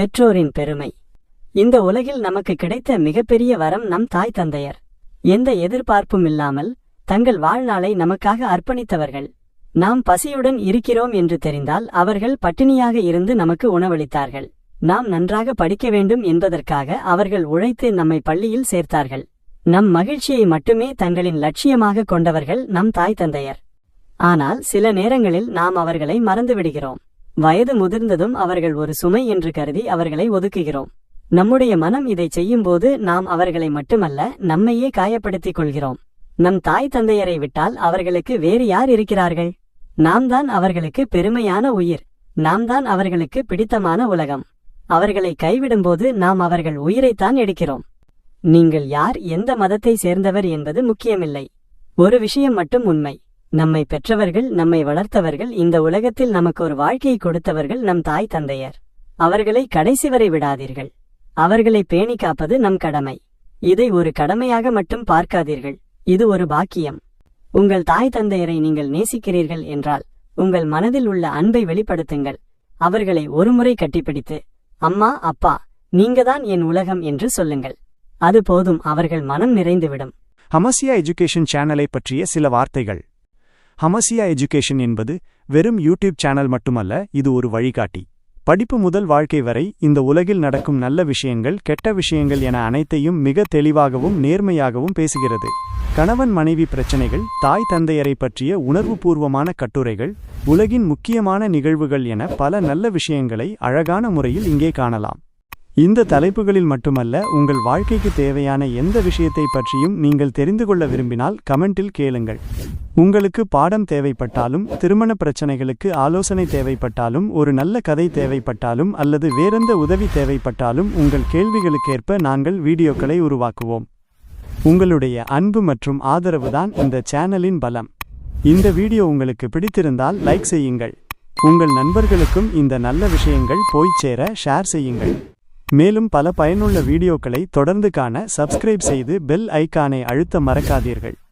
பெற்றோரின் பெருமை. இந்த உலகில் நமக்கு கிடைத்த மிகப்பெரிய வரம் நம் தாய் தந்தையர். எந்த எதிர்பார்ப்பும் இல்லாமல் தங்கள் வாழ்நாளை நமக்காக அர்ப்பணித்தவர்கள். நாம் பசியுடன் இருக்கிறோம் என்று தெரிந்தால் அவர்கள் பட்டினியாக இருந்து நமக்கு உணவளித்தார்கள். நாம் நன்றாக படிக்க வேண்டும் என்பதற்காக அவர்கள் உழைத்து நம்மை பள்ளியில் சேர்த்தார்கள். நம் மகிழ்ச்சியை மட்டுமே தங்களின் லட்சியமாக கொண்டவர்கள் நம் தாய் தந்தையர். ஆனால் சில நேரங்களில் நாம் அவர்களை மறந்துவிடுகிறோம். வயது முதிர்ந்ததும் அவர்கள் ஒரு சுமை என்று கருதி அவர்களை ஒதுக்குகிறோம். நம்முடைய மனம் இதை செய்யும்போது நாம் அவர்களை மட்டுமல்ல நம்மையே காயப்படுத்திக் கொள்கிறோம். நம் தாய் தந்தையரை விட்டால் அவர்களுக்கு வேறு யார் இருக்கிறார்கள்? நாம் தான் அவர்களுக்கு பெருமையான உயிர். நாம் தான் அவர்களுக்கு பிடித்தமான உலகம். அவர்களை கைவிடும்போது நாம் அவர்கள் உயிரைத்தான் எடுக்கிறோம். நீங்கள் யார் எந்த மதத்தை சேர்ந்தவர் என்பது முக்கியமில்லை. ஒரு விஷயம் மட்டும் உண்மை. நம்மை பெற்றவர்கள் நம்மை வளர்த்தவர்கள் இந்த உலகத்தில் நமக்கு ஒரு வாழ்க்கையை கொடுத்தவர்கள் நம் தாய் தந்தையர். அவர்களை கடைசி வரை விடாதீர்கள். அவர்களை பேணி காப்பது நம் கடமை. இதை ஒரு கடமையாக மட்டும் பார்க்காதீர்கள். இது ஒரு பாக்கியம். உங்கள் தாய் தந்தையரை நீங்கள் நேசிக்கிறீர்கள் என்றால் உங்கள் மனதில் உள்ள அன்பை வெளிப்படுத்துங்கள். அவர்களை ஒருமுறை கட்டிப்பிடித்து அம்மா அப்பா நீங்கதான் என் உலகம் என்று சொல்லுங்கள். அது போதும் அவர்கள் மனம் நிறைந்துவிடும். ஹமசியா எஜுகேஷன் சேனலை பற்றிய சில வார்த்தைகள். ஹமசியா எஜுகேஷன் என்பது வெறும் யூடியூப் சேனல் மட்டுமல்ல இது ஒரு வழிகாட்டி. படிப்பு முதல் வாழ்க்கை வரை இந்த உலகில் நடக்கும் நல்ல விஷயங்கள் கெட்ட விஷயங்கள் என அனைத்தையும் மிக தெளிவாகவும் நேர்மையாகவும் பேசுகிறது. கணவன் மனைவி பிரச்சனைகள் தாய் தந்தையரை பற்றிய உணர்வுபூர்வமான கட்டுரைகள் உலகின் முக்கியமான நிகழ்வுகள் என பல நல்ல விஷயங்களை அழகான முறையில் இங்கே காணலாம். இந்த தலைப்புகளில் மட்டுமல்ல உங்கள் வாழ்க்கைக்கு தேவையான எந்த விஷயத்தை பற்றியும் நீங்கள் தெரிந்து கொள்ள விரும்பினால் கமெண்டில் கேளுங்கள். உங்களுக்கு பாடம் தேவைப்பட்டாலும் திருமண பிரச்சனைகளுக்கு ஆலோசனை தேவைப்பட்டாலும் ஒரு நல்ல கதை தேவைப்பட்டாலும் அல்லது வேறெந்த உதவி தேவைப்பட்டாலும் உங்கள் கேள்விகளுக்கேற்ப நாங்கள் வீடியோக்களை உருவாக்குவோம். உங்களுடைய அன்பு மற்றும் ஆதரவுதான் இந்த சேனலின் பலம். இந்த வீடியோ உங்களுக்கு பிடித்திருந்தால் லைக் செய்யுங்கள். உங்கள் நண்பர்களுக்கும் இந்த நல்ல விஷயங்கள் போய்ச் சேர ஷேர் செய்யுங்கள். மேலும் பல பயனுள்ள வீடியோக்களை தொடர்ந்து காண சப்ஸ்கிரைப் செய்து பெல் ஐக்கானை அழுத்த மறக்காதீர்கள்.